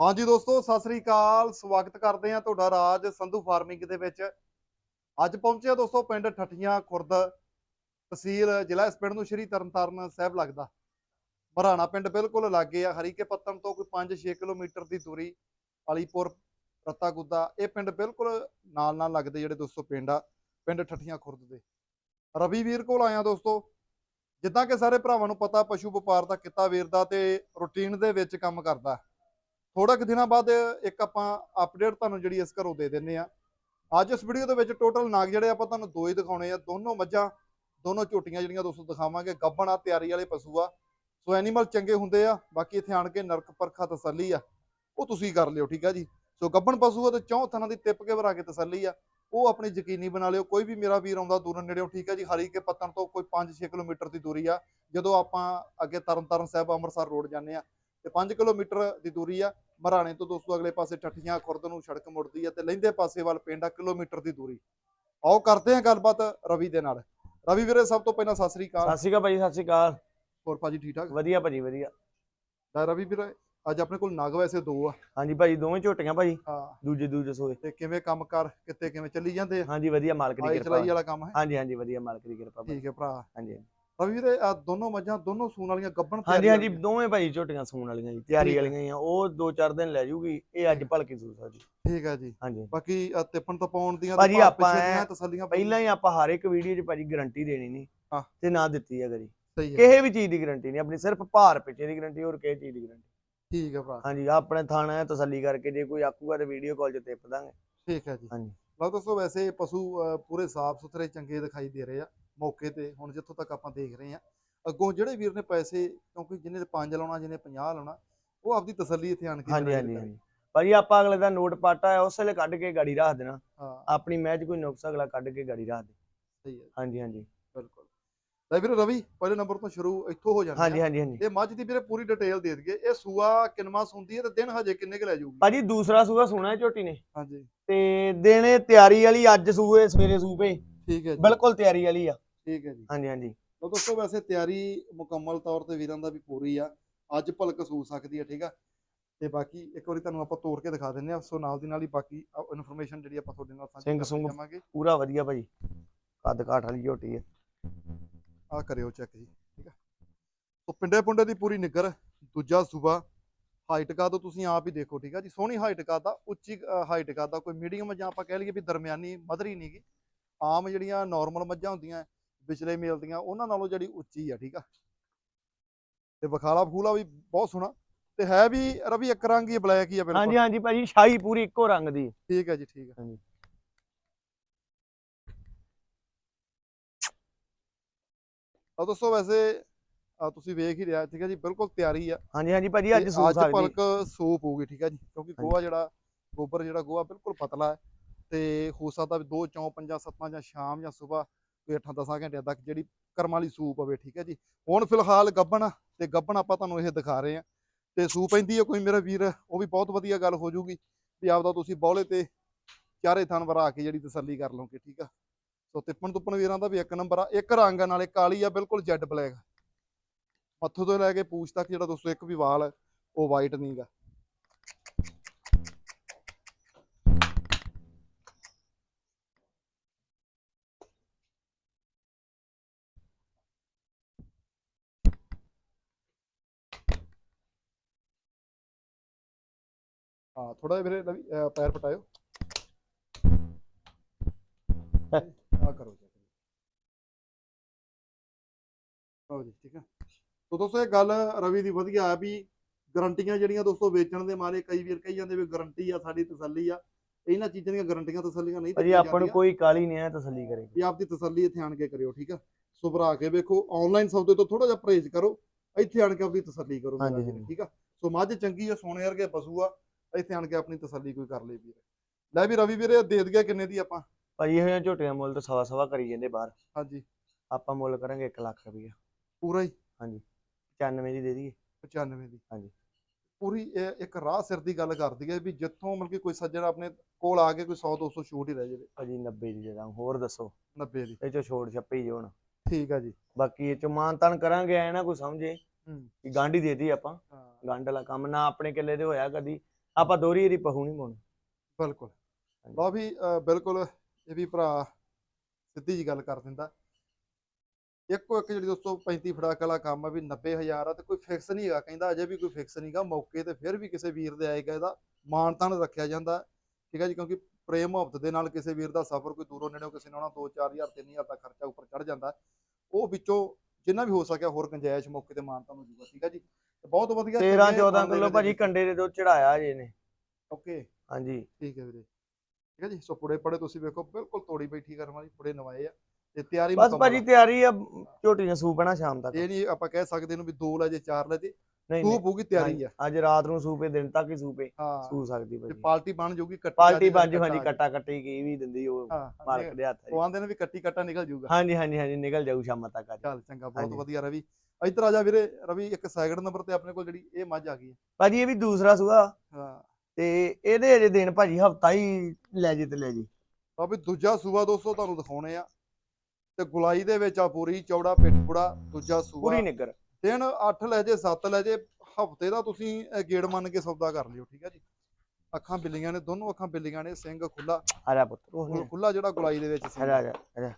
ਹਾਂਜੀ ਦੋਸਤੋ, ਸਤਿ ਸ੍ਰੀ ਅਕਾਲ। ਸਵਾਗਤ ਕਰਦੇ ਹਾਂ ਤੁਹਾਡਾ ਰਾਜ ਸੰਧੂ ਫਾਰਮਿੰਗ ਦੇ ਵਿੱਚ। ਅੱਜ ਪਹੁੰਚਿਆ ਦੋਸਤੋ ਪਿੰਡ ਠੱਠੀਆਂ ਖੁਰਦ ਤਹਿਸੀਲ, ਜ਼ਿਲ੍ਹਾ ਇਸ ਪਿੰਡ ਨੂੰ ਸ਼੍ਰੀ ਤਰਨਤਾਰਨ ਸਾਹਿਬ ਲੱਗਦਾ। ਮਰਾਣਾ ਪਿੰਡ ਬਿਲਕੁਲ ਲਾਗੇ ਆ ਹਰੀਕੇ ਪੱਤਨ ਤੋਂ ਕੋਈ 5-6 ਕਿਲੋਮੀਟਰ ਦੀ ਦੂਰੀ, ਅਲੀਪੁਰ ਰੱਤਾ ਗੁੱਦਾ ਇਹ ਪਿੰਡ ਬਿਲਕੁਲ ਨਾਲ ਨਾਲ ਲੱਗਦੇ ਜਿਹੜੇ ਦੋਸਤੋ ਪਿੰਡ ਆ, ਪਿੰਡ ਠੱਠੀਆਂ ਖੁਰਦ ਦੇ। ਰਵੀ ਵੀਰ ਕੋਲ ਆਇਆ ਦੋਸਤੋ। ਜਿੱਦਾਂ ਕਿ ਸਾਰੇ ਭਰਾਵਾਂ ਨੂੰ ਪਤਾ, ਪਸ਼ੂ ਵਪਾਰ ਦਾ ਕਿੱਤਾ ਵੀਰ ਦਾ ਤੇ ਰੂਟੀਨ ਦੇ ਵਿੱਚ ਕੰਮ ਕਰਦਾ। ਥੋੜਾ ਕੁ ਦਿਨਾਂ ਬਾਅਦ ਇੱਕ ਆਪਾਂ ਅਪਡੇਟ ਤੁਹਾਨੂੰ ਜਿਹੜੀ ਇਸ ਘਰੋਂ ਦੇ ਦਿੰਨੇ ਆ ਅੱਜ ਇਸ ਵੀਡੀਓ ਦੇ ਵਿੱਚ ਟੋਟਲ ਨਾਗ ਜਿਹੜੇ ਆਪਾਂ ਤੁਹਾਨੂੰ ਦੋ ਹੀ ਦਿਖਾਉਣੇ ਆ। ਦੋਨੋਂ ਮੱਝਾਂ, ਦੋਨੋਂ ਝੋਟੀਆਂ ਜਿਹੜੀਆਂ ਦੋਸਤੋ ਦਿਖਾਵਾਂਗੇ। ਗੱਬਣ ਆ, ਤਿਆਰੀ ਵਾਲੇ ਪਸ਼ੂ ਆ। ਸੋ ਐਨੀਮਲ ਚੰਗੇ ਹੁੰਦੇ ਆ। ਬਾਕੀ ਇੱਥੇ ਆਣ ਕੇ ਨਰਕ ਪਰਖਾ ਤਸੱਲੀ ਆ। ਉਹ ਤੁਸੀਂ ਕਰ ਲਿਓ, ਠੀਕ ਆ ਜੀ? ਸੋ ਗੱਬਣ ਪਸ਼ੂ ਆ ਤੇ ਚੌਂ ਥਾਂ ਦੀ ਟਿੱਪ ਕੇ ਭਰਾ ਕੇ ਤਸੱਲੀ ਆ। ਉਹ ਆਪਣੀ ਯਕੀਨੀ ਬਣਾ ਲਿਓ। ਕੋਈ ਵੀ ਮੇਰਾ ਵੀਰ ਆਉਂਦਾ ਦੂਰੋਂ ਨੇੜਿਓਂ, ਠੀਕ ਆ ਜੀ? ਹਰੀ ਕੇ ਪੱਤਨ ਤੋਂ ਕੋਈ 5-6 ਕਿਲੋਮੀਟਰ ਦੀ ਦੂਰੀ ਆ। ਜਦੋਂ ਆਪਾਂ ਅੱਗੇ ਤਰਨਤਾਰਨ ਸਾਹਿਬ ਅੰਮ੍ਰਿਤਸਰ ਰੋਡ ਜਾਂਦੇ ਆ ਤੇ 5 ਕਿਲੋਮੀਟਰ ਦੀ ਦੂਰੀ ਆ ਮਰਾਣੇ ਤੋਂ ਦੋਸਤੋ ਅਗਲੇ ਪਾਸੇ ਠੱਠੀਆਂ ਖੁਰਦ ਨੂੰ ਸੜਕ ਮੁੜਦੀ ਆ ਤੇ ਲਹਿੰਦੇ ਪਾਸੇ ਵੱਲ ਪਿੰਡ ਆ ਕਿਲੋਮੀਟਰ ਦੀ ਦੂਰੀ। ਆਓ ਕਰਦੇ ਆ ਗੱਲਬਾਤ ਰਵੀ ਦੇ ਨਾਲ। ਰਵੀ ਵੀਰੇ ਸਭ ਤੋਂ ਪਹਿਲਾਂ ਸਤਿ ਸ੍ਰੀ ਅਕਾਲ। ਸਤਿ ਸ਼੍ਰੀ ਅਕਾਲ ਭਾਜੀ ਸਤਿ ਸ਼੍ਰੀ ਅਕਾਲ। ਹੋਰ ਭਾਜੀ ਠੀਕ ਠਾਕ? ਵਧੀਆ ਭਾਜੀ ਵਧੀਆ। ਲੈ ਰਵੀ ਵੀਰੇ ਅੱਜ ਆਪਣੇ ਕੋਲ ਨਗ ਵੈਸੇ ਦੋ ਆ। ਹਾਂਜੀ ਭਾਜੀ ਦੋਵੇਂ ਝੋਟੀਆਂ ਭਾਜੀ। ਹਾਂ। ਦੂਜੇ ਦੂਜੇ ਸੋਏ। ਤੇ ਕਿਵੇਂ ਕੰਮ ਕਰ ਕਿੱਤੇ ਕਿਵੇਂ ਚੱਲੀ ਜਾਂਦੇ ਆ? ਹਾਂਜੀ ਵਧੀਆ ਮਾਲਕ ਦੀ ਆਈ ਕਿਰਪਾ। ਚਲਾਈ ਵਾਲਾ ਕੰਮ ਹੈ? ਹਾਂਜੀ ਹਾਂਜੀ ਵਧੀਆ ਮਾਲਕ ਦੀ ਕਿਰਪਾ ਭਾਜੀ। ਠੀਕ ਹੈ ਭਰਾ। ਹਾਂਜੀ। ਰਵੀ ਵੀਰੇ ਆ ਦੋਨੋਂ ਮੱਝਾਂ ਦੋਨੋਂ ਸੂਣ ਵਾਲੀਆਂ ਗੱਬਣ ਹਾਂਜੀ ਹਾਂਜੀ ਦੋਵੇਂ ਭਾਜੀ ਝੋਟੀਆਂ ਸੂਣ ਵਾਲੀਆਂ ਜੀ ਤਿਆਰੀ। ਵਾਲੀਆਂ ਹੀ ਆ ਉਹ ਦੋ ਚਾਰ ਦਿਨ ਲੈ ਜੂਗੀ ਇਹ ਅੱਜ ਭਲਕੇ ਸੂ ਸਕਦੀ ਠੀਕ ਹੈ ਜੀ। ਹਾਂਜੀ। ਬਾਕੀ ਤਿੱਪਣ ਤਪਾਉਣ ਦੀਆਂ ਭਾਜੀ ਆਪਾਂ ਤਸੱਲੀਆਂ ਪਹਿਲਾਂ ਹੀ ਆਪਾਂ ਹਰ ਇੱਕ ਵੀਡੀਓ 'ਚ ਭਾਜੀ ਗਾਰੰਟੀ ਦੇਣੀ ਨਹੀਂ ਹਾਂ। ਤੇ ਨਾ ਦਿੱਤੀ ਹੈ ਹੈ ਕਿਸੇ ਵੀ ਚੀਜ਼ ਦੀ ਗਾਰੰਟੀ ਨਹੀਂ ਆਪਣੀ ਸਿਰਫ ਭਾਰ ਪਿੱਛੇ ਦੀ ਗਾਰੰਟੀ ਹੋਰ ਕਿਸੇ ਚੀਜ਼ ਦੀ ਗਾਰੰਟੀ ਠੀਕ ਹੈ ਭਰਾ। ਹਾਂਜੀ ਆਪਣੇ ਥਾਣਾ ਤਸੱਲੀ ਕਰਕੇ ਜੇ ਕੋਈ ਆਕੂਗਾ ਤੇ ਵੀਡੀਓ ਕਾਲ 'ਚ ਟਿੱਪ ਦਾਂਗੇ। ਠੀਕ ਹੈ ਜੀ। ਹਾਂਜੀ। ਲਓ ਦੋਸਤੋ ਵੈਸੇ ਪਸ਼ੂ ਪੂਰੇ ਸਾਫ਼ ਸੁਥਰੇ ਚੰਗੇ ਦਿਖਾਈ ਦੇ ਰਹੇ ਆ। ਮੌਕੇ ਤੇ ਹੁਣ ਜਿੱਥੋਂ ਤੱਕ ਆਪਾਂ ਦੇਖ ਰਹੇ ਆ ਅੱਗੋਂ ਜਿਹੜੇ ਵੀਰ ਨੇ ਪੈਸੇ ਕਿਉਂਕਿ ਜਿਹਨੇ 5 ਲਾਉਣਾ ਜਿਹਨੇ 50 ਲਾਉਣਾ ਉਹ ਆਪਦੀ ਤਸੱਲੀ ਇੱਥੇ ਆਣ ਕੇ ਹਾਂਜੀ ਹਾਂਜੀ ਭਾਜੀ ਆਪਾਂ ਅਗਲੇ ਦਾ ਨੋਟ ਪਾਟਾ ਹੈ ਉਸ ਵੇਲੇ ਕੱਢ ਕੇ ਗਾੜੀ ਰੱਖ ਦੇਣਾ। ਹਾਂ। ਆਪਣੀ ਮੈਚ ਕੋਈ ਨੁਕਸ ਅਗਲਾ ਕੱਢ ਕੇ ਗਾੜੀ ਰੱਖ ਦੇ। ਸਹੀ ਹੈ। ਹਾਂਜੀ ਹਾਂਜੀ। ਬਿਲਕੁਲ। ਲੈ ਵੀਰੇ ਰਵੀ ਪਹਿਲੇ ਨੰਬਰ ਤੋਂ ਸ਼ੁਰੂ ਇੱਥੋਂ ਹੋ ਜਾਂਦੇ ਹਾਂਜੀ ਹਾਂਜੀ ਹਾਂਜੀ। ਇਹ ਮੱਝ ਦੀ ਵੀਰੇ ਪੂਰੀ ਡਿਟੇਲ ਦੇ ਦਈਏ। ਇਹ ਸੂਆ ਕਿੰਨਵਾ ਸੁੰਦੀ ਹੈ ਤੇ ਦਿਨ ਹਜੇ ਕਿੰਨੇ ਕੁ ਲੈ ਜਾਊਗੀ? ਭਾਜੀ ਦੂਸਰਾ ਸੂਆ ਸੋਣਾ ਹੈ ਝੋਟੀ ਨੇ। ਹਾਂਜੀ। ਤੇ ਦੇਣੇ ਤਿਆਰੀ ਵਾਲੀ ਅੱਜ ਸੂਏ ਸਵੇਰੇ ਸੂਪੇ। ਠੀਕ ਹੈ ਬਿਲਕੁਲ ਤਿਆਰੀ ਵਾਲੀ ਆ। ਠੀਕ ਹੈ ਜੀ। ਹਾਂਜੀ ਹਾਂਜੀ। ਲਓ ਦੋਸਤੋ ਵੈਸੇ ਤਿਆਰੀ ਮੁਕੰਮਲ ਤੌਰ ਤੇ ਵੀਰਾਂ ਦਾ ਵੀ ਪੂਰੀ ਆ। ਅੱਜ ਭਲਕ ਸੂ ਸਕਦੀ ਹੈ ਠੀਕ ਆ। ਤੇ ਬਾਕੀ ਇੱਕ ਵਾਰੀ ਤੁਹਾਨੂੰ ਆਪਾਂ ਤੋੜ ਕੇ ਦਿਖਾ ਦਿੰਨੇ ਆ। ਸੋ ਨਾਲ ਦੀ ਨਾਲ ਹੀ ਬਾਕੀ ਇਨਫੋਰਮੇਸ਼ਨ ਜਿਹੜੀ ਆਪਾਂ ਤੁਹਾਡੇ ਨਾਲ ਸਾਂਝੀ ਸਿੰਘ। ਜਾਵਾਂਗੇ। ਪੂਰਾ ਵਧੀਆ ਭਾਜੀ ਕੱਦ ਕਾਠ ਵਾਲੀ ਝੋਟੀ ਹੈ ਆ ਕਰਿਓ ਚੈੱਕ ਜੀ ਠੀਕ ਆ। ਸੋ ਪਿੰਡੇ ਪੁੰਡੇ ਦੀ ਪੂਰੀ ਨਿੱਗਰ ਦੂਜਾ ਸੂਬਾ ਹਾਈਟ ਕਾ ਤੋਂ ਤੁਸੀਂ ਆਪ ਹੀ ਦੇਖੋ ਠੀਕ ਆ ਜੀ। ਸੋਹਣੀ ਹਾਈਟ ਕਾ ਦਾ ਉੱਚੀ ਹਾਈਟ ਕਾ ਦਾ ਕੋਈ ਮੀਡੀਅਮ ਜਾਂ ਆਪਾਂ ਕਹਿ ਲਈਏ ਵੀ ਦਰਮਿਆਨੀ ਮਧਰੀ ਨਹੀਂਗੀ ਆਮ ਜਿਹੜੀਆਂ ਨਾਰਮਲ ਮੱਝਾਂ ਹੁੰਦੀਆਂ ਵਿਚਲੇ ਮੇਲ ਦੀਆਂ ਉਹਨਾਂ ਨਾਲੋਂ ਜਿਹੜੀ ਉੱਚੀ ਆ ਠੀਕ ਆ। ਤੇ ਬਖਾਲਾ ਫੂਲਾ ਵੀ ਬਹੁਤ ਸੋਹਣਾ। ਤੇ ਹੈ ਵੀ ਰਵੀ ਇੱਕ ਰੰਗ ਹੀ ਬਲੈਕ ਹੀ ਆ ਬਿਲਕੁਲ। ਹਾਂਜੀ ਹਾਂਜੀ ਭਾਜੀ ਸ਼ਾਹੀ ਪੂਰੀ ਇੱਕੋ ਰੰਗ ਦੀ। ਠੀਕ ਹੈ ਜੀ ਠੀਕ ਹੈ ਹਾਂਜੀ। ਆ ਦੋਸਤੋ ਵੈਸੇ ਆ ਤੁਸੀਂ ਵੇਖ ਹੀ ਰਿਹਾ ਠੀਕ ਹੈ ਜੀ ਬਿਲਕੁਲ ਤਿਆਰੀ ਆ। ਹਾਂਜੀ ਹਾਂਜੀ ਭਾਜੀ ਅੱਜ ਤੇ ਸੂ ਅੱਜ ਭਲਕ ਸੂਪ ਹੋਊਗੀ ਠੀਕ ਹੈ ਜੀ ਕਿਉਂਕਿ ਗੋਆ ਜਿਹੜਾ ਗੋਬਰ ਜਿਹੜਾ ਗੋਆ ਬਿਲਕੁਲ ਪਤਲਾ ਹੈ। ਤੇ ਹੋ ਸਕਦਾ ਵੀ 2 4 5 7 ਜਾਂ ਸ਼ਾਮ ਜਾਂ ਸਵੇਰ ਕੋਈ 8 10 ਘੰਟਿਆਂ ਤੱਕ ਜਿਹੜੀ ਕਰਮ ਵਾਲੀ ਸੂਪ ਹੋਵੇ ਠੀਕ ਹੈ ਜੀ। ਹੁਣ ਫਿਲਹਾਲ ਗੱਬਣ ਆ, ਤੇ ਗੱਬਣ ਆਪਾਂ ਤੁਹਾਨੂੰ ਇਹ ਦਿਖਾ ਰਹੇ ਆ ਤੇ ਸੂਪ ਪੈਂਦੀ ਹੈ ਕੋਈ ਮੇਰਾ ਵੀਰ ਉਹ ਵੀ ਬਹੁਤ ਵਧੀਆ ਗੱਲ ਹੋ ਜੂਗੀ ਵੀ ਆਪਦਾ ਤੁਸੀਂ ਬੌਲੇ ਤੇ ਚਾਰੇ ਥਣ ਵਰਾ ਕੇ ਜਿਹੜੀ ਤਸੱਲੀ ਕਰ ਲਓਗੇ ਠੀਕ ਆ। ਸੋ ਤਿੱਪਣ ਤੁੱਪਣ ਵੀਰਾਂ ਦਾ ਵੀ ਇੱਕ ਨੰਬਰ ਆ ਇੱਕ ਰੰਗ ਨਾਲੇ ਕਾਲੀ ਆ ਬਿਲਕੁਲ ਜੈਡ ਬਲੈਕ। ਮੱਥੋਂ ਤੋਂ ਲੈ ਕੇ ਪੂਛ ਤੱਕ ਜਿਹੜਾ ਦੋਸਤੋ ਇੱਕ ਵੀ ਵਾਲ ਹੈ ਉਹ ਵਾਈਟ ਨਹੀਂਗਾ ਹਾਂ ਥੋੜਾ ਜਿਹਾ ਵੀਰੇ ਪੈਰ ਪਟਾਇਓ। ਆ ਕਰੋ ਜੀ। ਲਓ ਜੀ ਠੀਕ ਹੈ। ਤੋ ਦੋਸਤੋ ਇਹ ਗੱਲ ਰਵੀ ਦੀ ਵਧੀਆ ਆ ਵੀ ਗਰੰਟੀਆਂ ਜਿਹੜੀਆਂ ਦੋਸਤੋ ਵੇਚਣ ਦੇ ਮਾਰੇ ਕਈ ਵੀਰ ਕਹੀ ਜਾਂਦੇ ਵੀ ਗਰੰਟੀ ਆ ਸਾਡੀ ਤਸੱਲੀ ਆ। ਇਹਨਾਂ ਚੀਜ਼ਾਂ ਦੀਆਂ ਗਰੰਟੀਆਂ ਤਸੱਲੀਆਂ ਨਹੀਂ ਦਿੱਤੀਆਂ ਆਪਾਂ ਨੂੰ। ਕੋਈ ਕਾਲੀ ਨਹੀਂ ਹੈ ਤਸੱਲੀ ਕਰੇਗੀ ਵੀ ਆਪਦੀ ਤਸੱਲੀ ਇੱਥੇ ਆਣ ਕੇ ਕਰਿਓ ਠੀਕ ਆ? ਸੋ ਭਰਾ ਕੇ ਵੇਖੋ ਆਨਲਾਈਨ ਸੌਦੇ ਤੋਂ ਥੋੜਾ ਜਿਹਾ ਪਰਹੇਜ਼ ਕਰੋ ਇੱਥੇ ਆਣ ਕੇ ਆਪਣੀ ਤਸੱਲੀ ਕਰੋ। ਠੀਕ ਆ? ਸੋ ਮੱਝ ਚੰਗੀ ਆ ਸੋਨੇ ਵਰਗੇ ਪਸ਼ੂ ਆ। ਇੱਥੇ ਆਣ ਕੇ ਆਪਣੀ ਤਸੱਲੀ ਕੋਈ ਕਰ ਲੇ ਵੀਰ। ਲੈ ਵੀ ਰਵੀ ਵੀਰੇ ਦੇ ਦਈਏ ਕਿੰਨੇ ਦੀ ਆਪਾਂ? ਭਾਜੀ ਇਹੋ ਜਿਹੀਆਂ ਝੋਟੀਆਂ ਮੁੱਲ ਤਾਂ ਸਵਾ ਸਵਾ ਕਰੀ ਜਾਂਦੇ ਬਾਹਰ। ਹਾਂਜੀ। ਆਪਾਂ ਮੁੱਲ ਕਰਾਂਗੇ 1 ਲੱਖ ਰੁਪਈਆ। ਪੂਰਾ ਹੀ? 95 ਦੀ ਦੇ ਦਈਏ। 95 ਦੀ। ਹਾਂਜੀ। ਪੂਰੀ ਇੱਕ ਰਾਹ ਸਿਰ ਦੀ ਗੱਲ ਕਰਦੀ ਹੈ ਵੀ ਜਿੱਥੋਂ ਮਤਲਬ ਕਿ ਕੋਈ ਸੱਜਣ ਆਪਣੇ ਕੋਲ ਆ ਕੇ ਕੋਈ 100 200 ਛੂਟ ਹੀ ਰਹਿ ਜਾਵੇ। ਭਾਜੀ 90 ਦੀ ਦੇ ਦਾਂ ਹੋਰ ਦੱਸੋ? 90 ਦੀ। ਇਹ ਚੋਂ ਛੋੜ ਛੱਪੀ ਜੋ ਹੁਣ ਠੀਕ ਆ ਜੀ। ਬਾਕੀ ਇਹ ਚੋਂ ਮਾਨ ਤਾਨ ਕਰਾਂਗੇ ਐ ਨਾ ਕੋਈ ਸਮਝੇ ਹੂੰ। ਕਿ ਗਾਂਢੀ ਦੇ ਦੀ ਆਪਾਂ। ਗੰਢ ਵਾਲਾ ਕੰਮ ਨਾ ਆਪਣੇ ਕਿੱਲੇ ਦੇ ਹੋਇਆ ਕਦੀ। ਆਪਾਂ ਦੋਰੀ ਏਰੀ ਪਹੂ ਨਹੀਂ ਪਾਉਣੀ। ਬਿਲਕੁਲ। ਲਓ ਵੀ ਬਿਲਕੁਲ ਇਹ ਵੀ ਭਰਾ ਸਿੱਧੀ ਜੀ ਗੱਲ ਕਰ ਦਿੰਦਾ। ਇੱਕੋ ਇੱਕ ਜਿਹੜੀ ਦੋਸਤੋ 35 ਫੜਾਕ ਵਾਲਾ ਕੰਮ ਆ ਵੀ 90000 ਆ ਤੇ ਕੋਈ ਫਿਕਸ ਨਹੀਂ ਹੈਗਾ ਕਹਿੰਦਾ ਅਜੇ ਵੀ ਕੋਈ ਫਿਕਸ ਨਹੀਂਗਾ ਮੌਕੇ ਤੇ ਫਿਰ ਵੀ ਕਿਸੇ ਵੀਰ ਦੇ ਆਏਗਾ ਇਹਦਾ। ਮਾਣ ਤਾਣ ਰੱਖਿਆ ਜਾਂਦਾ ਠੀਕ ਹੈ ਜੀ ਕਿਉਂਕਿ ਪ੍ਰੇਮ ਮੁਹੱਬਤ ਦੇ ਨਾਲ ਕਿਸੇ ਵੀਰ ਦਾ ਸਫ਼ਰ ਕੋਈ ਦੂਰੋਂ ਨੇੜਿਓਂ ਕਿਸੇ ਨਾਲ 2-4000 3000 ਦਾ ਖਰਚਾ ਉੱਪਰ ਚੜ ਜਾਂਦਾ। ਉਹ ਵਿੱਚੋਂ ਜਿੰਨਾ ਵੀ ਹੋ ਸਕਿਆ ਹੋਰ ਗੁੰਜਾਇਸ਼ ਮੌਕੇ ਤੇ ਮਾਨ ਤੁਹਾਨੂੰ ਜੂਗਾ ਠੀਕ ਹੈ ਜੀ। ਬਹੁਤ ਵਧੀਆ 13 14 ਕਿਲੋ ਭਾਜੀ ਕੰਡੇ ਦੇ ਦੁੱਧ ਚੜਾਇਆ ਜੇ ਨੇ ਓਕੇ। ਹਾਂਜੀ। ਠੀਕ ਹੈ ਵੀਰੇ। ਠੀਕ ਹੈ ਜੀ ਸੋ ਪੁੜੇ ਪੜੇ ਤੁਸੀਂ ਵੇਖੋ ਬਿਲਕੁਲ ਤੋੜੀ ਬੈਠੀ ਕਰਨ ਵਾਲੀ ਪੁੜੇ ਨਵਾਏ ਆ। ਤੇ ਤਿਆਰੀ ਬਸ ਭਾਜੀ। ਤਿਆਰੀ ਆ ਝੋਟੀ ਨੇ ਸੂਪਣਾ ਸ਼ਾਮ ਤੱਕ। ਇਹ ਨਹੀਂ ਆਪਾਂ ਕਹਿ ਸਕਦੇ ਇਹਨੂੰ ਵੀ ਦੋ ਲੈ ਜੇ ਚਾਰ ਲੈ ਜੇ। ਨਹੀਂ ਸੂਪ ਹੋਊਗੀ ਤਿਆਰੀ ਆ। ਅੱਜ ਰਾਤ ਨੂੰ ਸੂਪੇ ਦਿਨ ਤੱਕ ਹੀ ਸੂਪੇ ਸੂ ਸਕਦੀ ਤੇ ਭਾਜੀ। ਪਾਲਟੀ ਬਣ ਜਾਊਗੀ ਕੱਟੀ ਪਾਲਟੀ ਪੰਜ ਜਾਊਗੀ, ਹਾਂਜੀ ਕੱਟਾ ਕੱਟਾ ਕੀ ਵੀ ਦਿੰਦੀ ਉਹ ਮਾਲਕ ਦੇ ਹੱਥ ਉਹ ਆਂਦੇ ਨੇ ਵੀ ਕੱਟੀ ਕੱਟਾ ਨਿਕਲ ਜਾਊਗਾ। ਹਾਂਜੀ ਹਾਂਜੀ ਹਾਂਜੀ ਨਿਕਲ ਜਾਊ ਸ਼ਾਮ ਤੱਕ ਅੱਜ। ਚੱਲ ਚੰਗਾ ਬਹੁਤ। ਵਧੀਆ ਰਵੀ। ਇੱਧਰ ਆ ਜਾ ਵੀਰੇ ਰਵੀ ਇੱਕ ਸੈਕਿੰਡ ਨੰਬਰ ਤੇ ਆਪਣੇ ਕੋਲ ਜਿਹੜੀ ਇਹ ਮੱਝ ਆ ਗਈ ਹੈ। ਭਾਜੀ ਇਹ ਵੀ ਦੂਸਰਾ ਸੂਆ ਹਾਂ। ਤੇ ਇਹਦੇ ਅਜੇ ਦਿਨ ਭਾਜੀ ਹਫਤਾ ਹੀ ਲੈ ਜੇ ਤੇ ਲੈ ਜੀ। ਆ ਵੀ ਦੂਜਾ ਸੂਆ ਦੋਸਤੋ ਤੁਹਾਨੂੰ ਦਿਖਾਉਣੇ ਆ। ਤੇ ਗੁਲਾਈ ਦੇ ਵਿੱਚ ਆ ਪੂਰੀ ਚੌੜਾ ਪਿੱਠਪੁੜਾ ਦੂਜਾ ਸੂਆ ਪੂਰੀ ਨਿੱਗਰ। ਦਿਨ 8 ਲੈ ਜੇ 7 ਲੈ ਜੇ ਹਫ਼ਤੇ ਦਾ ਤੁਸੀਂ ਗੇੜ ਮੰਨ ਕੇ ਸੌਦਾ ਕਰ ਲਿਓ ਠੀਕ ਹੈ ਜੀ। ਅੱਖਾਂ ਬਿੱਲੀਆਂ ਨੇ ਦੋਨੋਂ ਅੱਖਾਂ ਬਿੱਲੀਆਂ ਨੇ ਸਿੰਘ ਖੁੱਲਾ ਆ ਜਾ ਪੁੱਤ ਖੁੱਲਾ ਜਿਹੜਾ ਗੁਲਾਈ ਦੇ ਵਿੱਚ ਆ ਜਾ, ਆ ਜਾ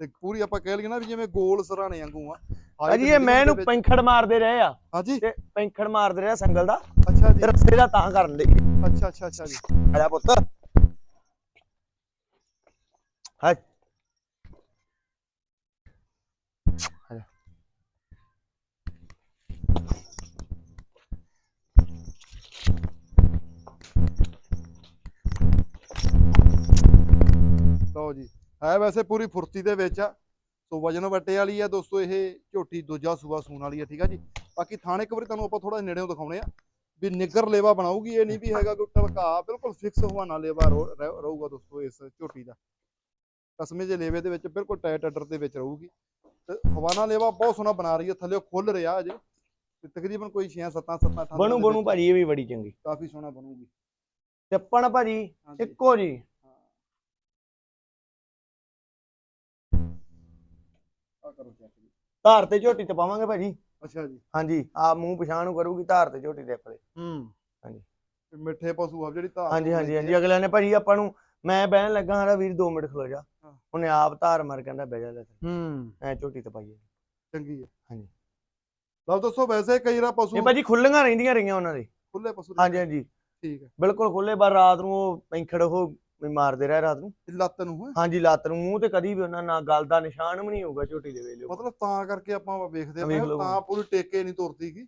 ਤੇ ਪੂਰੀ ਆਪਾਂ ਕਹਿ ਲਈਏ ਨਾ ਵੀ ਜਿਵੇਂ ਗੋਲ ਸਰਾਣੇ ਵਾਂਗੂ ਆ ਭਾਜੀ ਇਹ ਮੈਂ ਇਹਨੂੰ ਪੈਂਖੜ ਮਾਰਦੇ ਰਹੇ ਆ। ਹਾਂਜੀ। ਤੇ ਪੈਂਖੜ ਮਾਰਦੇ ਰਹੇ ਸੰਗਲ ਦਾ ਅੱਛਾ ਜੀ। ਤੇ ਰਸਤੇ ਦਾ ਤਾਂ ਕਰਨ ਦੇ। ਅੱਛਾ ਅੱਛਾ ਅੱਛਾ ਜੀ। ਆ ਜਾ ਪੁੱਤ ਹਾਂ ਲਓ ਜੀ। ਹੈ ਵੈਸੇ ਪੂਰੀ ਫੁਰਤੀ ਦੇ ਵਿੱਚ ਆ। ਸੋ ਵਜਨ ਵੱਟੇ ਵਾਲੀ ਆ ਦੋਸਤੋ ਇਹ ਝੋਟੀ ਦੂਜਾ ਸੂਆ ਸੂਣ ਵਾਲੀ ਆ ਠੀਕ ਆ ਜੀ। ਬਾਕੀ ਥਾਣੇ ਇੱਕ ਵਾਰੀ ਤੁਹਾਨੂੰ ਆਪਾਂ ਥੋੜਾ ਨੇੜਿਓਂ ਦਿਖਾਉਣੇ ਆ ਵੀ ਨਿੱਗਰ ਲੇਵਾ ਬਣਾਉਗੀ ਇਹ ਨਹੀਂ ਵੀ ਹੈਗਾ ਕੋਈ ਟਲਕਾ ਬਿਲਕੁਲ ਫਿਕਸ ਹਵਾਨਾ ਲੇਵਾ ਰਹੂ- ਰਹਿ- ਰਹੂਗਾ ਦੋਸਤੋ ਇਸ ਝੋਟੀ ਦਾ। ਕਸਮੇ ਜੇ ਲੇਵੇ ਦੇ ਵਿੱਚ ਬਿਲਕੁਲ ਟਾਈਟ ਅੱਡਰ ਦੇ ਵਿੱਚ ਰਹੂਗੀ। ਤੇ ਹਵਾਨਾ ਲੇਵਾ ਬਹੁਤ ਸੋਹਣਾ ਬਣਾ ਰਹੀ ਹੈ ਥੱਲੇ ਖੁੱਲ ਰਿਹਾ ਅਜੇ। ਤੇ ਤਕਰੀਬਨ ਕੋਈ 6 7 7 8 ਬਣੂ ਬਣੂ ਭਾਜੀ ਇਹ ਵੀ ਬੜੀ ਚੰਗੀ। ਕਾਫੀ ਸੋਹਣਾ ਬਣੂਗੀ। ਚੱਪਣ ਭਾਜੀ ਇੱਕੋ ਜੀ। ਆ ਕਰੋ ਚੈੱਕ ਜੀ। ਧਾਰ ਤੇ ਝੋਟੀ ਤੇ ਪਾਵਾਂਗੇ ਭਾਜੀ। ਅੱਛਾ ਜੀ। ਹਾਂਜੀ ਆ ਮੂੰਹ ਪਛਾਣ ਨੂੰ ਕਰੂਗੀ ਧਾਰ ਤੇ ਝੋਟੀ ਦੇ ਆਪਣੇ। ਹੂੰ। ਹਾਂਜੀ। ਮਿੱਠੇ ਪਸ਼ੂ ਆ ਜਿਹੜੀ ਧਾਰ ਹਾਂਜੀ ਤੋਂ ਹਾਂਜੀ ਲੈਂਦੇ ਹਾਂਜੀ। ਅਗਲਿਆਂ ਨੇ ਭਾਜੀ ਆਪਾਂ ਨੂੰ ਮੈਂ ਬਹਿਣ ਲੱਗਾ ਹਾਂ ਵੀਰ 2 ਮਿੰਟ ਖਲੋ ਜਾ। ਉਹਨੇ ਆਪ ਧਾਰ ਮਾਰ ਕਹਿੰਦਾ ਬਹਿ ਜਾ ਲੈ ਹੂੰ। ਐ ਝੋਟੀ ਤੇ ਪਾਈਏ। ਚੰਗੀ ਹੈ। ਹਾਂਜੀ। ਲਓ ਦੱਸੋ ਵੈਸੇ ਕਈ ਰਾ ਪਸ਼ੂ ਇਹ ਭਾਜੀ ਖੁੱਲੀਆਂ ਰਹਿੰਦੀਆਂ ਰਹੀਆਂ ਉਹਨਾਂ ਦੇ। ਖੁੱਲੇ ਪਸ਼ੂ ਹਾਂਜੀ ਹਾਂਜੀ। ਠੀਕ ਹੈ। ਬਿਲਕੁਲ ਖੁੱਲੇ ਪਰ ਰਾਤ ਨੂੰ ਉਹ ਪੈਂਖੜ ਉਹ ਵੀ ਮਾਰਦੇ ਰਹੇ ਰਾਤ ਨੂੰ। ਲੱਤ ਨੂੰ ਹੈ? ਹਾਂਜੀ ਲੱਤ ਨੂੰ। ਮੂੰਹ ਤੇ ਕਦੀ ਵੀ ਉਹਨਾਂ ਨਾਲ ਗੱਲ ਦਾ ਨਿਸ਼ਾਨ ਵੀ ਨਹੀਂ ਹੋਊਗਾ ਝੋਟੀ ਦੇ ਵੇਲੇ। ਮਤਲਬ ਤਾਂ ਕਰਕੇ ਆਪਾਂ ਵੇਖਦੇ ਵੇਖ ਪਏ ਲਓ। ਤਾਂ ਪੂਰੀ ਟੇਕੇ ਨਹੀਂ ਤੁਰਦੀਗੀ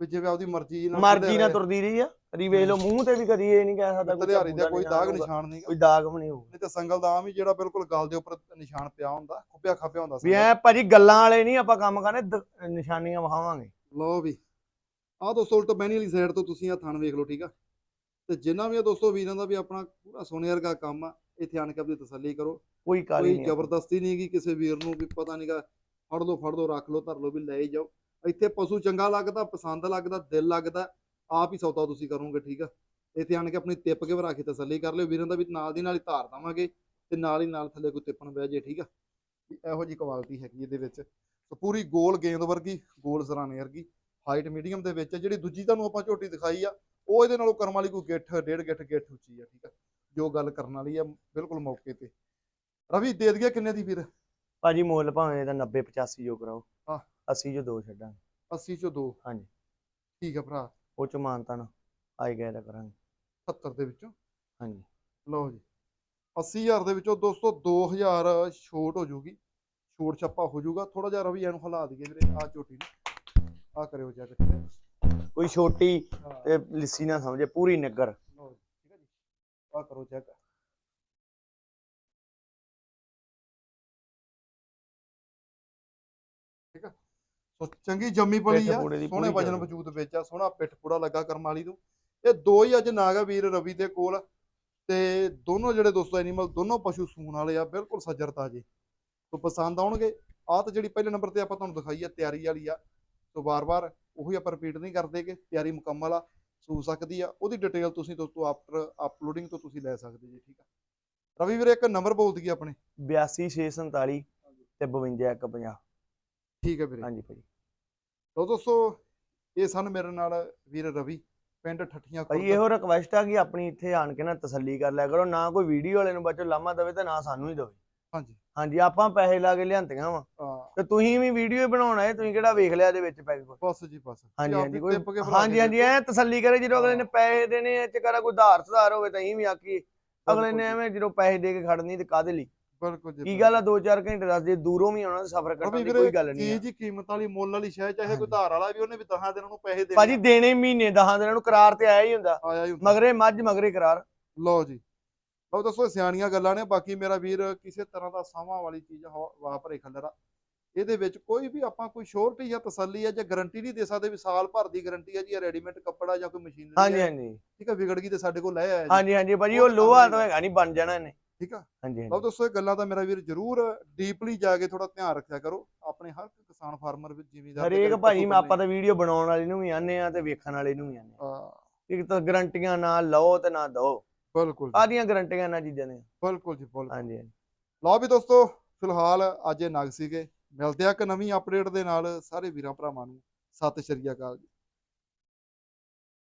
ਵੀ ਜਿਵੇਂ ਆਪਦੀ ਮਰਜ਼ੀ ਨਾਲ ਮਰਜ਼ੀ ਨਾਲ ਤੁਰਦੀ ਰਹੀ ਆ। ਕਦੀ ਵੇਖ ਲਓ ਮੂੰਹ ਤੇ ਵੀ ਕਦੀ ਇਹ ਨਹੀਂ ਕਹਿ ਸਕਦਾ ਕੋਈ ਤਲਿਆਰੀ ਦਾ ਕੋਈ ਦਾਗ ਹੋਊਗਾ, ਨਿਸ਼ਾਨ ਨਹੀਂ ਕੋਈ ਦਾਗ ਵੀ ਨਹੀਂ ਹੋਊਗਾ। ਨਹੀਂ ਤੇ ਸੰਗਲ ਦਾ ਆਮ ਹੀ ਜਿਹੜਾ ਬਿਲਕੁਲ ਗਲ ਦੇ ਉੱਪਰ ਨਿਸ਼ਾਨ ਪਿਆ ਹੁੰਦਾ ਖੁੱਪਿਆ ਖਾਪਿਆ ਹੁੰਦਾ ਵੀ। ਐ ਭਾਜੀ ਗੱਲਾਂ ਵਾਲੇ ਨਹੀਂ ਆਪਾਂ ਕੰਮ ਕਰਨੇ ਦ- ਨਿਸ਼ਾਨੀਆਂ ਵਿਖਾਵਾਂਗੇ। ਲਓ ਵੀ। ਆਹ ਦੋਸਤੋ ਉਲਟ ਬੈਣੀ ਵਾਲੀ ਸਾਈਡ ਤੋਂ ਤੁਸੀਂ ਆ ਥਣ ਵੇਖ ਲਓ ਠੀਕ ਆ? ਤੇ ਜਿੰਨਾ ਵੀ ਆ ਦੋਸਤੋ ਵੀਰਾਂ ਦਾ ਵੀ ਆਪਣਾ ਪੂਰਾ ਸੋਨੇ ਵਰਗਾ ਕੰਮ ਆ ਇੱਥੇ ਆਣ ਕੇ ਆਪਣੀ ਤਸੱਲੀ ਕਰੋ। ਕੋਈ ਕਾਲੀ ਕੋਈ ਨਹੀਂ ਜ਼ਬਰਦਸਤੀ ਨਹੀਂ ਹੈਗੀ ਕਿਸੇ ਵੀਰ ਨੂੰ ਵੀ ਪਤਾ ਨਹੀਂਗਾ ਫੜ ਲਓ ਫੜ ਲਓ ਰੱਖ ਲਓ ਧਰ ਲਓ ਵੀ ਲੈ ਹੀ ਜਾਓ। ਇੱਥੇ ਪਸ਼ੂ ਚੰਗਾ ਲੱਗਦਾ ਪਸੰਦ ਲੱਗਦਾ ਦਿਲ ਲੱਗਦਾ ਆਪ ਹੀ ਸੌਦਾ ਤੁਸੀਂ ਕਰੋਗੇ ਠੀਕ ਆ? ਇੱਥੇ ਆਣ ਕੇ ਆਪਣੀ ਤਿੱਪ ਕੇ ਭਰਾ ਕੇ ਤਸੱਲੀ ਕਰ ਲਿਓ ਵੀਰਾਂ ਦਾ ਵੀ ਨਾਲ ਦੀ ਨਾਲ ਹੀ ਧਾਰ ਦਵਾਂਗੇ ਤੇ ਨਾਲ ਹੀ ਨਾਲ ਥੱਲੇ ਕੋਈ ਤਿੱਪਣ ਬਹਿ ਜੇ ਠੀਕ ਆ? ਇਹੋ ਜੀ ਕੁਆਲਿਟੀ ਹੈਗੀ ਇਹਦੇ ਵਿੱਚ। ਪੂਰੀ ਗੋਲ ਗੇਂਦ ਵਰਗੀ ਗੋਲ ਸਰਾਣੇ ਵਰਗੀ ਹਾਈਟ ਮੀਡੀਅਮ ਦੇ ਵਿੱਚ। ਜਿਹੜੀ ਦੂਜੀ ਤੁਹਾਨੂੰ ਆਪਾਂ ਝੋਟੀ ਦਿਖਾਈ ਆ ਉਹ ਇਹਦੇ ਨਾਲੋਂ ਕਰਮ ਵਾਲੀ ਕੋਈ ਗਿੱਠ ਡੇਢ ਗਿੱਠ ਗਿੱਠ ਉੱਚੀ ਆ ਠੀਕ ਆ। ਜੋ ਗੱਲ ਕਰਨ ਵਾਲੀ ਆ ਬਿਲਕੁਲ ਮੌਕੇ ਤੇ। ਰਵੀ ਦੇ ਦਈਏ ਕਿੰਨੇ ਦੀ ਵੀਰ ਭਾਜੀ ਮੁੱਲ ਭਾਵੇਂ ਇਹਦਾ 90 85 ਜੋ ਕਰਾਓ। ਹਾਂ। 80 ਜੋ ਦੋ ਛੱਡਾਂਗੇ। 80 ਚੋਂ 2 ਹਾਂਜੀ। ਠੀਕ ਆ ਭਰਾ। ਉਹ ਚ ਮਾਨਤਾ ਨਾ ਆਈ ਗਏ ਦਾ ਕਰਾਂਗੇ। 70 ਦੇ ਵਿੱਚੋਂ? ਹਾਂਜੀ। ਲਓ ਜੀ। 80000 ਦੇ ਵਿੱਚੋਂ ਦੋਸਤੋ 2000 ਛੋਟ ਹੋ ਜੂਗੀ। ਛੋਟ ਛੱਪਾ ਹੋ ਜੂਗਾ। ਥੋੜਾ ਜਿਹਾ ਰਵੀ ਇਹਨੂੰ ਹਿਲਾ ਦਈਏ ਵੀਰੇ ਆ ਝੋਟੀ ਨੂੰ। ਆ ਕਰਿਓ ਚੈੱਕ ਕੋਈ ਛੋਟੀ ਤੇ ਲਿੱਸੀ ਨਾ ਸਮਝੇ ਪੂਰੀ ਨਿੱਗਰ ਠੀਕ ਹੈ ਜੀ। ਆ ਕਰੋ ਚੈੱਕ ਠੀਕ ਆ? ਸੋ ਚੰਗੀ ਜੰਮੀ ਪਲੀ ਆ ਸੋਹਣੇ ਵਜਨ। ਵਜੂਦ ਵਿੱਚ ਆ ਸੋਹਣਾ ਪਿੱਠ ਪੂੜਾ ਲੱਗਾ ਕਰਮ ਵਾਲੀ ਨੂੰ ਇਹ ਦੋ ਹੀ ਅੱਜ ਨਾਗਾ ਵੀਰ ਰਵੀ ਦੇ ਕੋਲ। ਤੇ ਦੋਨੋਂ ਜਿਹੜੇ ਦੋਸਤੋ ਐਨੀਮਲ ਦੋਨੋਂ ਪਸ਼ੂ ਸੂਣ ਵਾਲੇ ਆ ਬਿਲਕੁਲ ਸੱਜਰ ਤਾਜੇ ਸੋ ਪਸੰਦ ਆਉਣਗੇ। ਆਹ ਤਾਂ ਜਿਹੜੀ ਪਹਿਲੇ ਨੰਬਰ ਤੇ ਆਪਾਂ ਤੁਹਾਨੂੰ ਦਿਖਾਈ ਆ ਤਿਆਰੀ ਵਾਲੀ ਆ। ਸੋ ਵਾਰ-ਵਾਰ ਉਹੀ ਆਪਾਂ ਰਿਪੀਟ ਨਹੀਂ ਕਰਦੇ ਕਿ ਤਿਆਰੀ ਮੁਕੰਮਲ ਆ ਸੂ ਸਕਦੀ ਆ ਉਹਦੀ ਡਿਟੇਲ ਤੁਸੀਂ ਦੋਸਤੋ ਆਫਟਰ ਅਪਲੋਡਿੰਗ ਤੋਂ ਤੁਸੀਂ ਲੈ ਸਕਦੇ ਜੀ ਠੀਕ ਆ। ਰਵੀ ਵੀਰੇ ਇੱਕ ਨੰਬਰ ਬੋਲ ਦਈਏ ਆਪਣੇ। 82647 ਤੇ 5250 ਠੀਕ ਹੈ ਵੀਰੇ। ਹਾਂਜੀ ਭਾਜੀ ਲਓ ਦੋਸਤੋ ਇਹ ਸਨ ਮੇਰੇ ਨਾਲ ਵੀਰ ਰਵੀ ਪਿੰਡ ਠੱਠੀਆਂ ਭਾਈ ਖੁਰਦ। ਇਹੋ ਰਿਕਵੈਸਟ ਆ ਕਿ ਆਪਣੀ ਇੱਥੇ ਆਣ ਕੇ ਨਾ ਤਸੱਲੀ ਕਰ ਲਿਆ ਕਰੋ ਨਾ ਕੋਈ ਵੀਡੀਓ ਵਾਲੇ ਨੂੰ ਬੱਚੋ ਲਾਮਾ ਦੇਵੇ ਤੇ ਨਾ ਸਾਨੂੰ ਹੀ ਦੇਵੇ। ਹਾਂਜੀ। ਹਾਂਜੀ ਆਪਾਂ ਪੈਸੇ ਲਾ ਕੇ ਲਿਆਂਦੀਆਂ ਵਾ। ਹਾਂ, ਤੇ ਤੁਸੀਂ ਵੀ ਵੀਡੀਓ ਬਣਾਉਣਾ ਹੈ ਤੁਸੀਂ ਕਿਹੜਾ ਵੇਖ ਲਿਆ ਇਹਦੇ ਵਿੱਚ ਪੈਸੇ ਕੋਈ ਬਸ ਜੀ ਬਸ। ਹਾਂਜੀ ਹਾਂਜੀ ਕੋਈ ਹਾਂਜੀ ਹਾਂਜੀ। ਐ ਤਸੱਲੀ ਕਰੇ ਜਦੋਂ ਅਗਲੇ ਨੇ ਪੈਸੇ ਦੇਣੇ ਇਹ ਚ ਕਰਾ ਕੋਈ ਧਾਰ ਸੁਧਾਰ ਹੋਵੇ ਤਾਂ ਅਸੀਂ ਵੀ ਆਖੀ ਅਗਲੇ ਨੇ ਜੀ, ਐਵੇਂ ਜਦੋਂ ਪੈਸੇ ਦੇ ਕੇ ਖੜਨੀ ਤੇ ਕਾਦੇ ਲਈ? ਬਿਲਕੁਲ ਜੀ ਕੀ ਗੱਲ ਆ 2-4 ਘੰਟੇ ਦੱਸ ਜੇ ਦੂਰੋਂ ਵੀ ਆਉਣਾ ਸਫ਼ਰ। ਕਰਨ ਦੀ ਕੋਈ ਗੱਲ ਨਹੀਂ ਚੀਜ਼ ਦੀ ਕੀਮਤ ਵਾਲੀ ਮੁੱਲ ਵਾਲੀ ਸ਼ੈ ਚਾਹੇ ਕੋਈ। ਧਾਰ ਵਾਲਾ ਵੀ ਉਹਨੇ ਵੀ 10 ਦਿਨਾਂ ਨੂੰ ਪੈਸੇ ਦੇਣੇ ਭਾਜੀ ਦੇਣੇ ਮਹੀਨੇ ਦਹਾਂ ਦਿਨਾਂ ਨੂੰ ਕਰਾਰ ਤੇ ਆਇਆ ਹੀ ਹੁੰਦਾ। ਆਇਆ ਹੀ ਹੁੰਦਾ। ਮਗਰੇ ਮੱਝ ਮਗਰੇ ਕਰਾਰ। ਲਓ ਜੀ। ਲਓ ਦੱਸੋ ਸਿਆਣੀਆਂ ਗੱਲਾਂ ਨੇ ਬਾਕੀ ਮੇਰਾ ਵੀਰ ਕਿਸੇ ਤਰ੍ਹਾਂ ਦਾ ਸਾਵਾਂ ਵਾਲੀ ਚੀਜ਼ ਵਾਪਰੇ ਖੰਡਰਾ ਇਹਦੇ ਵਿੱਚ ਕੋਈ ਵੀ ਆਪਾਂ ਕੋਈ ਸ਼ੋਰਟੀ ਜਾਂ ਤਸੱਲੀ ਹੈ ਜਾਂ ਗਾਰੰਟੀ ਨਹੀਂ ਦੇ ਸਕਦੇ ਵੀ ਸਾਲ ਭਰ ਦੀ ਗਾਰੰਟੀ ਹੈ ਜੀ ਇਹ ਰੈਡੀਮੇਡ ਕੱਪੜਾ ਜਾਂ ਕੋਈ ਮਸ਼ੀਨਰੀ ਹਾਂਜੀ ਹਾਂਜੀ। ਠੀਕ ਹੈ ਵਿਗੜ ਗਈ ਤੇ ਸਾਡੇ ਕੋਲ ਲੈ ਆਇਆ ਜੀ। ਹਾਂਜੀ ਹਾਂਜੀ ਭਾਜੀ ਉਹ ਤਾਂ ਲੋਹਾ ਤਾਂ ਹੈਗਾ ਨਹੀਂ ਬਣ ਜਾਣਾ ਇਹਨੇ। ਠੀਕ ਆ। ਹਾਂਜੀ ਲਓ ਦੋਸਤੋ ਇਹ ਗੱਲਾਂ ਦਾ ਮੇਰਾ ਵੀਰ ਜਰੂਰ ਡੀਪਲੀ ਜਾ ਕੇ ਥੋੜਾ ਧਿਆਨ ਰੱਖਿਆ ਕਰੋ। ਆਪਣੇ ਹਰ ਕਿਸਾਨ ਫਾਰਮਰ ਵਿੱਚ ਜ਼ਿਮੀਦਾਰ ਹਰੇਕ ਭਾਜੀ ਮੈਂ ਆਪਾਂ ਤਾਂ ਵੀਡੀਓ ਬਣਾਉਣ ਵਾਲੇ ਨੂੰ ਵੀ ਆਨੇ ਆ ਤੇ ਵੇਖਣ ਵਾਲੇ ਨੂੰ ਵੀ ਆਨੇ ਆ ਇੱਕ ਤਾਂ ਗਰੰਟੀਆਂ ਨਾ ਲਓ ਤੇ ਨਾ ਦੋ ਬਿਲਕੁਲ ਆਦੀਆਂ ਗਰੰਟੀਆਂ ਇਹਨਾਂ ਚੀਜ਼ਾਂ ਦੀਆਂ। ਬਿਲਕੁਲ ਜੀ ਬਿਲਕੁਲ। ਹਾਂਜੀ ਹਾਂਜੀ। ਲਓ ਵੀ ਦੋਸਤੋ ਫਿਲਹਾਲ ਅੱਜ ਇਹ ਨਗ ਸੀਗੇ। ਮਿਲਦੇ ਆ ਇੱਕ ਨਵੀਂ ਅਪਡੇਟ ਦੇ ਨਾਲ। ਸਾਰੇ ਵੀਰਾਂ ਭਰਾਵਾਂ ਨੂੰ ਸਤਿ ਸ਼੍ਰੀ ਅਕਾਲ ਜੀ।